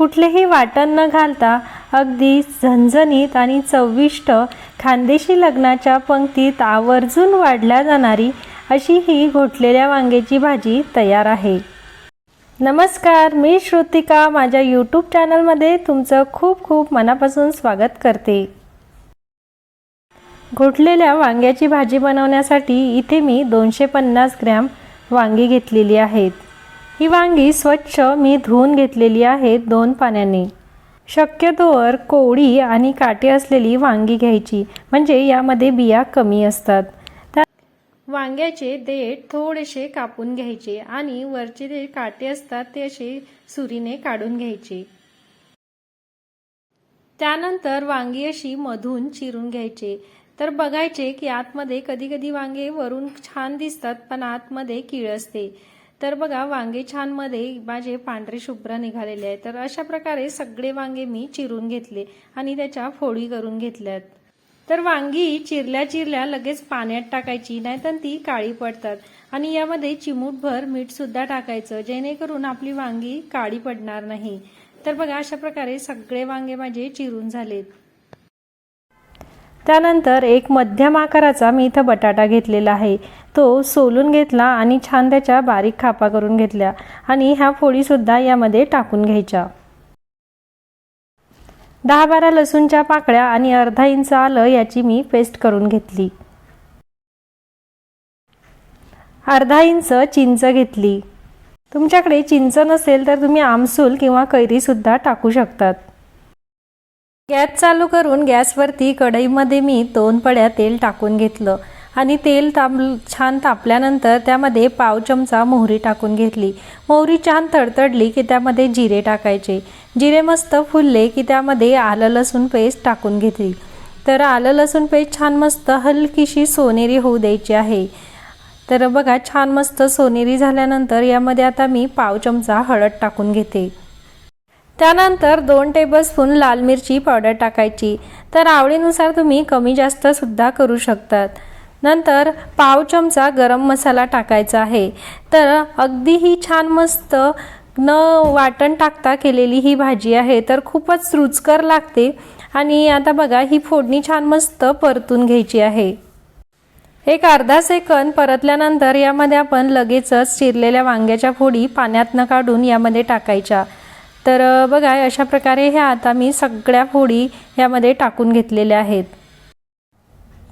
कुठलेही वाटण न घालता अगदी झणझणीत आणि चविष्ट खानदेशी लग्नाच्या पंक्तीत आवर्जून वाढल्या जाणारी अशी ही घोटलेल्या वांग्याची भाजी तयार आहे. नमस्कार मी श्रुतिका. माझ्या यूट्यूब चॅनलमध्ये तुमचं खूप खूप मनापासून स्वागत करते. घोटलेल्या वांग्याची भाजी बनवण्यासाठी इथे मी दोनशे पन्नास ग्रॅम वांगी घेतलेली आहेत. ही वांगी स्वच्छ मी धुवून घेतलेली आहेत दोन पाण्याने. शक्यतोवर कोवळी आणि काटे असलेली वांगी घ्यायची म्हणजे यामध्ये बिया कमी असतात. त्या वांग्याचे देठ थोडेसे कापून घ्यायचे आणि वरचे जे काटे असतात ते असे सुरीने काढून घ्यायचे. त्यानंतर वांगी अशी मधून चिरून घ्यायचे. तर बघायचे की आतमध्ये कधी कधी वांगे वरून छान दिसतात पण आतमध्ये कीळ असते. तर बघा वांगे छानमध्ये माझे पांढरे शुभ्र निघालेले आहे तर अशा प्रकारे सगळे वांगे मी चिरून घेतले आणि त्याच्या फोडी करून घेतल्यात. तर वांगी चिरल्या चिरल्या लगेच पाण्यात टाकायची नाहीतर ती काळी पडतात. आणि यामध्ये चिमूटभर मीठ सुद्धा टाकायचं जेणेकरून आपली वांगी काळी पडणार नाही. तर बघा अशा प्रकारे सगळे वांगे माझे चिरून झालेत. त्यानंतर एक मध्यम आकाराचा मी इथं बटाटा घेतलेला आहे. तो सोलून घेतला आणि छान त्याच्या बारीक खापा करून घेतल्या आणि ह्या फोडीसुद्धा यामध्ये टाकून घ्यायच्या. दहा बारा लसूणच्या पाकळ्या आणि अर्धा इंच आलं याची मी पेस्ट करून घेतली. अर्धा इंच चिंच घेतली. तुमच्याकडे चिंच नसेल तर तुम्ही आमसूल किंवा कैरीसुद्धा टाकू शकतात. गॅस चालू करून गॅसवरती कढईमध्ये मी दोन पड्या तेल टाकून घेतलं. आणि तेल ताप छान तापल्यानंतर त्यामध्ये पाव चमचा मोहरी टाकून घेतली. मोहरी छान तडतडली की त्यामध्ये जिरे टाकायचे. जिरे मस्त फुलले की त्यामध्ये आलं लसूण पेस्ट टाकून घेतली. तर आलं लसूण पेस्ट छान मस्त हलकीशी सोनेरी होऊ द्यायची आहे. तर बघा छान मस्त सोनेरी झाल्यानंतर यामध्ये आता मी पाव चमचा हळद टाकून घेते. त्यानंतर दोन टेबलस्पून लाल मिरची पावडर टाकायची. तर आवडीनुसार तुम्ही कमी जास्त सुद्धा करू शकतात. नंतर पाव चमचा गरम मसाला टाकायचा आहे. तर अगदी ही छान मस्त न वाटण टाकता केलेली ही भाजी आहे. तर खूपच रुचकर लागते. आणि आता बघा ही फोडणी छान मस्त परतून घ्यायची आहे. एक अर्धा सेकंद परतल्यानंतर यामध्ये आपण लगेचच चिरलेल्या वांग्याच्या फोडी पाण्यातनं काढून यामध्ये टाकायच्या. तर बघा अशा प्रकारे ह्या आता मी सगळ्या फोडी यामध्ये टाकून घेतलेल्या आहेत.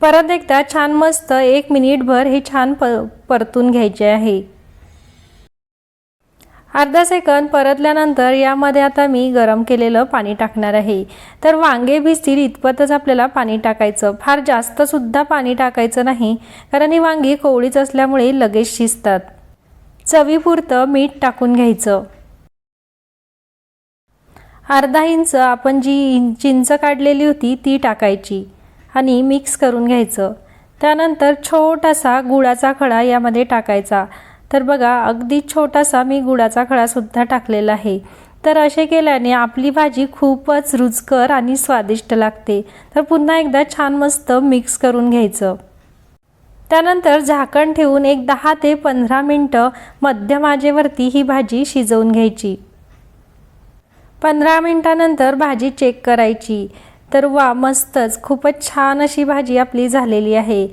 परत एकदा छान मस्त एक मिनिटभर हे छान प परतून घ्यायचे आहे. अर्धा सेकंद परतल्यानंतर यामध्ये आता मी गरम केलेलं पाणी टाकणार आहे. तर वांगे भिजतील इतपतच आपल्याला पाणी टाकायचं. फार जास्तसुद्धा पाणी टाकायचं नाही कारण ही वांगी कोवळीच असल्यामुळे लगेच शिजतात. चवीपुरतं मीठ टाकून घ्यायचं. अर्धा इंच आपण जी चिंच काढलेली होती ती टाकायची आणि मिक्स करून घ्यायचं. त्यानंतर छोटासा गुळाचा खडा यामध्ये टाकायचा. तर बघा अगदी छोटासा मी गुळाचा खडासुद्धा टाकलेला आहे. तर असे केल्याने आपली भाजी खूपच रुचकर आणि स्वादिष्ट लागते. तर पुन्हा एकदा छान मस्त मिक्स करून घ्यायचं. त्यानंतर झाकण ठेवून एक दहा ते पंधरा मिनटं मध्यम आजेवरती ही भाजी शिजवून घ्यायची. पंधरा मिनटानंतर भाजी चेक करायची. तर वा मस्तच. खूपच छान अशी भाजी आपली झालेली आहे.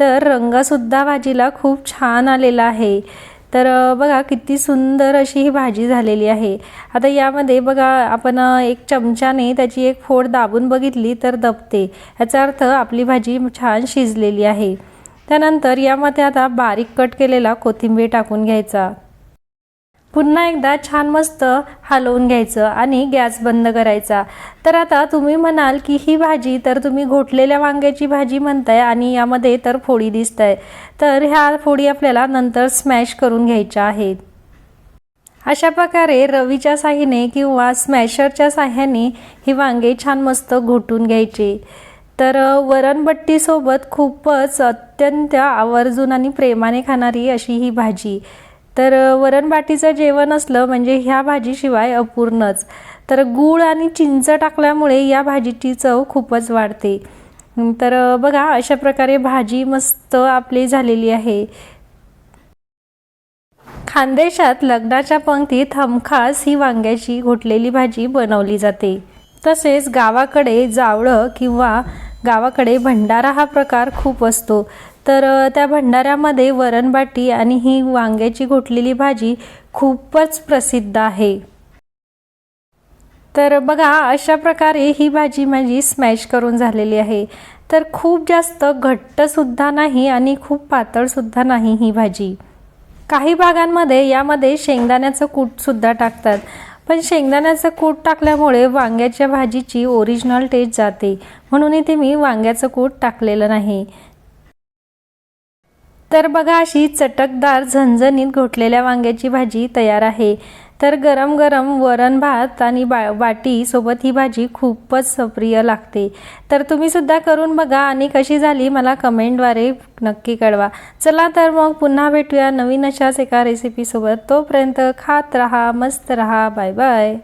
तर रंगसुद्धा भाजीला खूप छान आलेला आहे. तर बघा किती सुंदर अशी ही भाजी झालेली आहे. आता यामध्ये बघा आपण एक चमच्याने त्याची एक फोड दाबून बघितली तर दबते. याचा अर्थ आपली भाजी छान शिजलेली आहे. त्यानंतर यामध्ये आता बारीक कट केलेला कोथिंबीर टाकून घ्यायचा. पुन्हा एकदा छान मस्त हलवून घ्यायचं आणि गॅस बंद करायचा. तर आता तुम्ही म्हणाल की ही भाजी तर तुम्ही घोटलेल्या वांग्याची भाजी म्हणताय आणि यामध्ये तर फोडी दिसत आहे तर ह्या फोडी आपल्याला नंतर स्मॅश करून घ्यायच्या आहेत. अशा प्रकारे रवीच्या साह्याने किंवा स्मॅशरच्या साह्याने ही वांगे छान मस्त घोटून घ्यायचे. तर वरणबट्टीसोबत खूपच अत्यंत आवर्जून आणि प्रेमाने खाणारी अशी ही भाजी. तर वरणबाटीचं जेवण असलं म्हणजे ह्या भाजीशिवाय अपूर्णच. तर गूळ आणि चिंच टाकल्यामुळे या भाजीची चव खूपच वाढते. तर बघा अशा प्रकारे भाजी मस्त आपली झालेली आहे. खानदेशात लग्नाच्या पंक्तीत हमखास ही वांग्याची घोटलेली भाजी बनवली जाते. तसेच गावाकडे जावळं किंवा गावाकडे भंडारा हा प्रकार खूप असतो. तर त्या भंडाऱ्यामध्ये वरणबाटी आणि ही वांग्याची घोटलेली भाजी खूपच प्रसिद्ध आहे. तर बघा अशा प्रकारे ही भाजी माझी स्मॅश करून झालेली आहे. तर खूप जास्त घट्टसुद्धा नाही आणि खूप पातळसुद्धा नाही ही भाजी. काही भागांमध्ये यामध्ये शेंगदाण्याचं कूटसुद्धा टाकतात. पण शेंगदाण्याचं कूट टाकल्यामुळे वांग्याच्या भाजीची ओरिजिनल टेस्ट जाते. म्हणून इथे मी वांग्याचं कूट टाकलेलं नाही. तर बघा अशी चटकदार झणझणीत घोटलेल्या वांग्याची भाजी तयार आहे. तर गरम गरम वरण भात आणि बा बाटीसोबत ही भाजी खूपच प्रिय लागते. तर तुम्ही सुद्धा करून बघा आणि कशी झाली मला कमेंटद्वारे नक्की कळवा. चला तर मग पुन्हा भेटूया नवीन अशाच एका रेसिपीसोबत तोपर्यंत खात रहा मस्त रहा बाय बाय